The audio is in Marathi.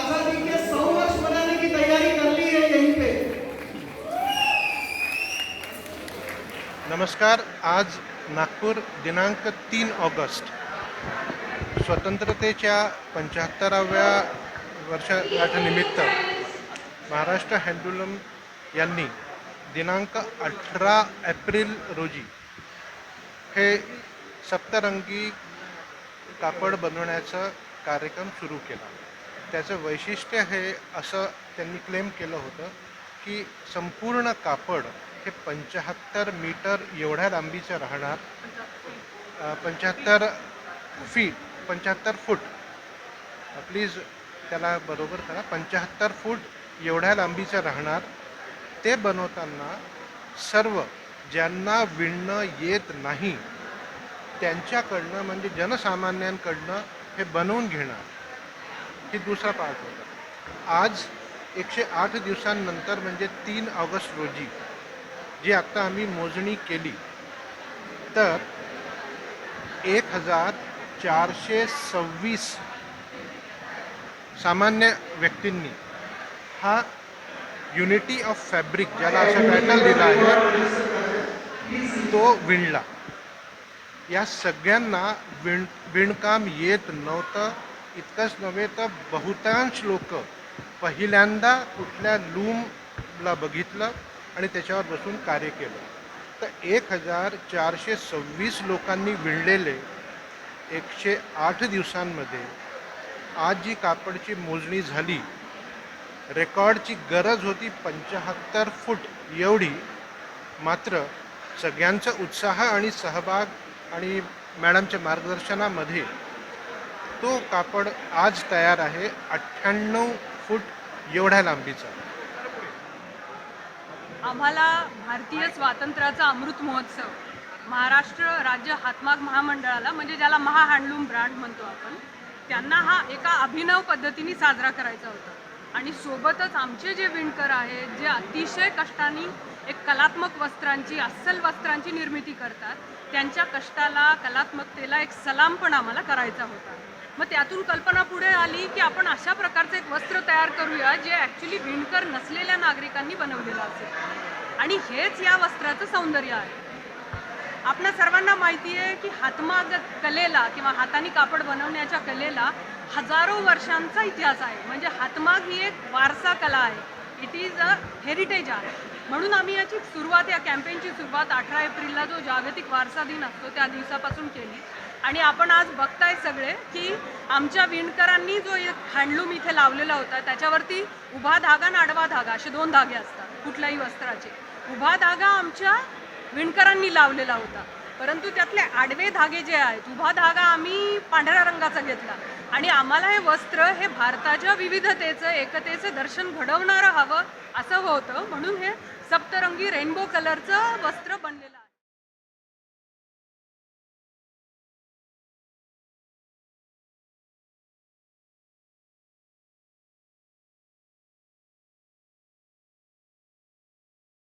आजादी के सौ वर्ष मनाने की तैयारी कर ली है यहीं पे। नमस्कार आज नागपूर दिनांक तीन ऑगस्ट. स्वतंत्रतेच्या पंच्याहत्तराव्या वर्षगाठानिमित्त महाराष्ट्र हँडलूम यांनी दिनांक अठरा एप्रिल रोजी हे सप्तरंगी कापड बनवण्याचा कार्यक्रम सुरू केला. त्याचं वैशिष्ट्य हे असं त्यांनी क्लेम केलं होतं की संपूर्ण कापड हे पंच्याहत्तर मीटर एवढ्या लांबीचं राहणार. पंच्याहत्तर फीट पंच्याहत्तर फूट प्लीज त्याला बरोबर करा. पंच्याहत्तर फूट एवढ्या लांबीचं राहणार. ते बनवताना सर्व ज्यांना विणणं येत नाही त्यांच्याकडनं म्हणजे जनसामान्यांकडनं हे बनवून घेणार. ही दुसरा पार्ट होता. आज एकशे आठ दिवसांनंतर म्हणजे तीन ऑगस्ट रोजी जी आत्ता आम्ही मोजणी केली तर एक हजार चारशे सव्वीस सामान्य व्यक्तींनी हा युनिटी ऑफ फॅब्रिक ज्याला असं टायटल दिलं आहे तो विणला. या सगळ्यांना विण विणकाम येत नव्हतं. इतकंच नव्हे तर बहुतांश लोक पहिल्यांदा कुठल्या लूमला बघितलं आणि त्याच्यावर बसून कार्य केलं. तर एक हजार चारशे सव्वीस लोकांनी विणलेले एकशे आठ दिवसांमध्ये आज जी कापडची मोजणी झाली रेकॉर्डची गरज होती पंचाहत्तर फूट एवढी मात्र सगळ्यांचा उत्साह आणि सहभाग आणि मॅडमच्या मार्गदर्शनामध्ये तो कापड आज तयार आहे अठ्ठ्याण्णव फूट एवढ्या लांबीचा. आम्हाला भारतीय स्वातंत्र्याचा अमृत महोत्सव महाराष्ट्र राज्य हातमाग महामंडळाला म्हणजे ज्याला महा हँडलूम ब्रँड म्हणतो आपण त्यांना हा एका अभिनव पद्धतीने साजरा करायचा होता. आणि सोबतच आमचे जे विणकर आहेत जे अतिशय कष्टाने एक कलात्मक वस्त्रांची अस्सल वस्त्रांची निर्मिती करतात त्यांच्या कष्टाला कलात्मकतेला एक सलाम पण आम्हाला करायचा होता. मग त्यातून कल्पना पुढे आली की आपण अशा प्रकारचं एक वस्त्र तयार करूया जे ॲक्च्युली विणकर नसलेल्या नागरिकांनी बनवलेलं असेल. आणि हेच या वस्त्राचं सौंदर्य आहे. आपल्या सर्वांना माहिती आहे की हातमाग कलेला किंवा हाताने कापड बनवण्याच्या कलेला हजारो वर्षांचा इतिहास आहे. म्हणजे हातमाग ही एक वारसा कला आहे. इट इज अ हेरिटेज आहे म्हणून आम्ही याची सुरुवात या कॅम्पेनची सुरुवात अठरा एप्रिलला जो जागतिक वारसा दिन असतो त्या दिवसापासून केली. आणि आपण आज बघताय सगळे की आमच्या विणकरांनी जो एक हँडलूम इथे लावलेला होता त्याच्यावरती उभा धागा आणि आडवा धागा असे दोन धागे असतात कुठल्याही वस्त्राचे. उभा धागा आमच्या विणकरांनी लावलेला होता. परंतु त्यातले आडवे धागे जे आहेत उभा धागा आम्ही पांढऱ्या रंगाचा घेतला. आणि आम्हाला हे वस्त्र हे भारताच्या विविधतेचं एकतेचं दर्शन घडवणारं हवं असं होतं म्हणून हे सप्तरंगी रेनबो कलरचं वस्त्र बनलेलं आहे.